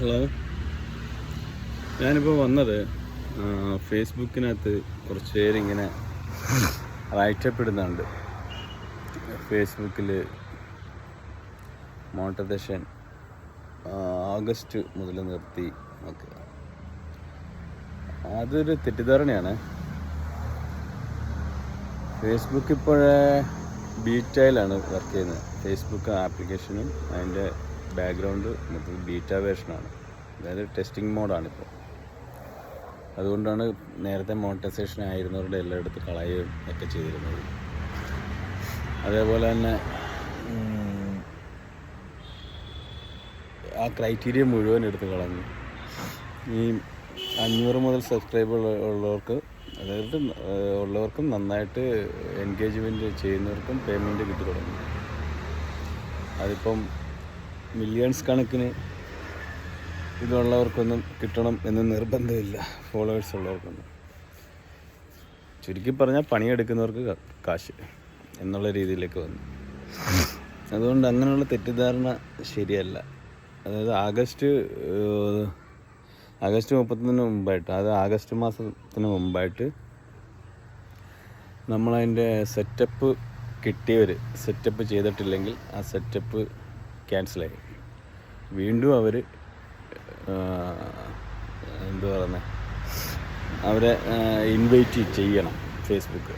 Hello ഞാനിപ്പോൾ വന്നത് ഫേസ്ബുക്കിനകത്ത് കുറച്ച് പേരിങ്ങനെ റൈറ്റപ്പ് ഇടുന്നുണ്ട്. ഫേസ്ബുക്കിൽ മോട്ടതേഷൻ ഓഗസ്റ്റ് മുതൽ നിർത്തി ഒക്കെ അതൊരു തെറ്റിദ്ധാരണയാണ്. ഫേസ്ബുക്ക് ഇപ്പോഴേ ബീറ്റയിലാണ് വർക്ക് ചെയ്യുന്നത്. ഫേസ്ബുക്ക് ആപ്ലിക്കേഷനും അതിന്റെ ബാക്ക്ഗ്രൗണ്ട് മൊത്തം ബീറ്റ വേർഷനാണ് അതായത് ടെസ്റ്റിംഗ് മോഡാണ് ഇപ്പോൾ അതുകൊണ്ടാണ് നേരത്തെ മോണിറ്റൈസേഷൻ ആയിരുന്നവരുടെ എല്ലായിടത്തും കളയുകയും ഒക്കെ ചെയ്തിരുന്നത്. അതേപോലെ തന്നെ ആ ക്രൈറ്റീരിയ മുഴുവൻ എടുത്ത് കളഞ്ഞു. ഈ അഞ്ഞൂറ് മുതൽ സബ്സ്ക്രൈബ് ഉള്ളവർക്ക് അതായത് ഉള്ളവർക്കും നന്നായിട്ട് എൻഗേജ്മെന്റ് ചെയ്യുന്നവർക്കും പേയ്മെന്റ് കിട്ടി തുടങ്ങി. അതിപ്പം മില്യൺസ് കണക്കിന് ഇതുള്ളവർക്കൊന്നും കിട്ടണം എന്ന് നിർബന്ധമില്ല. ഫോളോവേഴ്സ് ഉള്ളവർക്കൊന്നും. ചുരുക്കി പറഞ്ഞാൽ പണിയെടുക്കുന്നവർക്ക് കാശ് എന്നുള്ള രീതിയിലേക്ക് വന്നു. അതുകൊണ്ട് അങ്ങനെയുള്ള തെറ്റിദ്ധാരണ ശരിയല്ല. അതായത് ആഗസ്റ്റ് ആഗസ്റ്റ് മുപ്പത്തൊന്നിന് മുമ്പായിട്ട് അതായത് ആഗസ്റ്റ് മാസത്തിന് മുമ്പായിട്ട് നമ്മളതിന്റെ സെറ്റപ്പ് കിട്ടിയവർ സെറ്റപ്പ് ചെയ്തിട്ടില്ലെങ്കിൽ ആ സെറ്റപ്പ് ക്യാൻസലായി വീണ്ടും അവർ എന്താ പറയുന്നത് അവരെ ഇൻവൈറ്റ് ചെയ്യണം ഫേസ്ബുക്ക്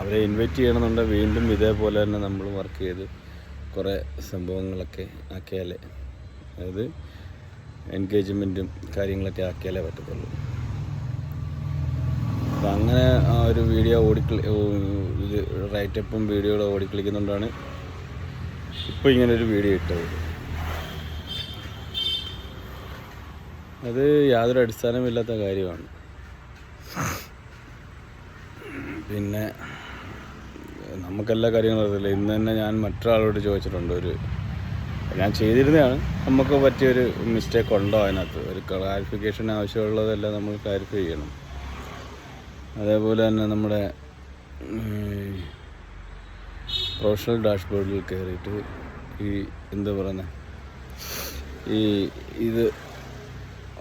അവരെ ഇൻവൈറ്റ് ചെയ്യണമെന്നുണ്ടെങ്കിൽ വീണ്ടും ഇതേപോലെ തന്നെ നമ്മൾ വർക്ക് ചെയ്ത് കുറേ സംഭവങ്ങളൊക്കെ ആക്കിയാലേ അതായത് എൻഗേജ്മെന്റും കാര്യങ്ങളൊക്കെ ആക്കിയാലേ പറ്റത്തുള്ളൂ. അപ്പം അങ്ങനെ ആ ഒരു വീഡിയോ ഓടിക്കളി ഇത് റൈറ്റപ്പും വീഡിയോയുടെ ഓടിക്കളിക്കുന്നുകൊണ്ടാണ് ഇപ്പോൾ ഇങ്ങനൊരു വീഡിയോ ഇട്ടത്. അത് യാതൊരു അടിസ്ഥാനമില്ലാത്ത കാര്യമാണ്. പിന്നെ നമുക്കെല്ലാ കാര്യങ്ങളും അറിയില്ല ഇന്ന് തന്നെ ഞാൻ മറ്റൊരാളോട് ചോദിച്ചിട്ടുണ്ട് ഒരു ഞാൻ ചെയ്തിരുന്നതാണ്. നമുക്ക് പറ്റിയൊരു മിസ്റ്റേക്ക് ഉണ്ടോ അതിനകത്ത്? ഒരു ക്ലാരിഫിക്കേഷൻ ആവശ്യമുള്ളതെല്ലാം നമ്മൾ ക്ലാരിഫൈ ചെയ്യണം. അതേപോലെ തന്നെ നമ്മുടെ പ്രൊഫഷണൽ ഡാഷ്ബോർഡിൽ കയറിയിട്ട് ഈ എന്താ പറയുന്നത് ഈ ഇത്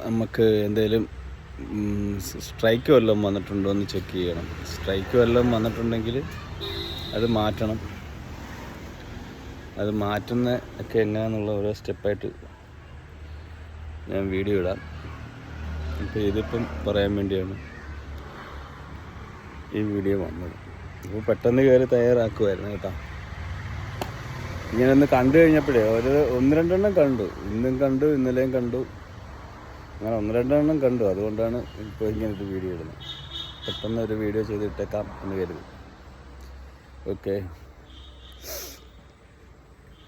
നമുക്ക് എന്തെങ്കിലും സ്ട്രൈക്ക് വല്ലതും വന്നിട്ടുണ്ടോ എന്ന് ചെക്ക് ചെയ്യണം. സ്ട്രൈക്ക് വല്ലതും വന്നിട്ടുണ്ടെങ്കിൽ അത് മാറ്റണം. അത് മാറ്റുന്ന ഒക്കെ എങ്ങനെയാണെന്നുള്ള ഓരോ സ്റ്റെപ്പായിട്ട് ഞാൻ വീഡിയോ ഇടാം. അപ്പോൾ ഇതിപ്പം പറയാൻ വേണ്ടിയാണ് ഈ വീഡിയോ വന്നത്. ഇപ്പോൾ പെട്ടെന്ന് കയറി തയ്യാറാക്കുമായിരുന്നു കേട്ടോ. ഇങ്ങനെ ഒന്ന് കണ്ടു കഴിഞ്ഞപ്പോഴേ ഒരു ഒന്ന് രണ്ടെണ്ണം കണ്ടു. ഇന്നും കണ്ടു ഇന്നലെയും കണ്ടു. അങ്ങനെ ഒന്ന് രണ്ടെണ്ണം കണ്ടു. അതുകൊണ്ടാണ് ഇപ്പോൾ ഇങ്ങനൊരു വീഡിയോ ഇടുന്നത്. പെട്ടെന്ന് ഒരു വീഡിയോ ചെയ്തിട്ടേക്കാം എന്ന് കരുതി. ഓക്കെ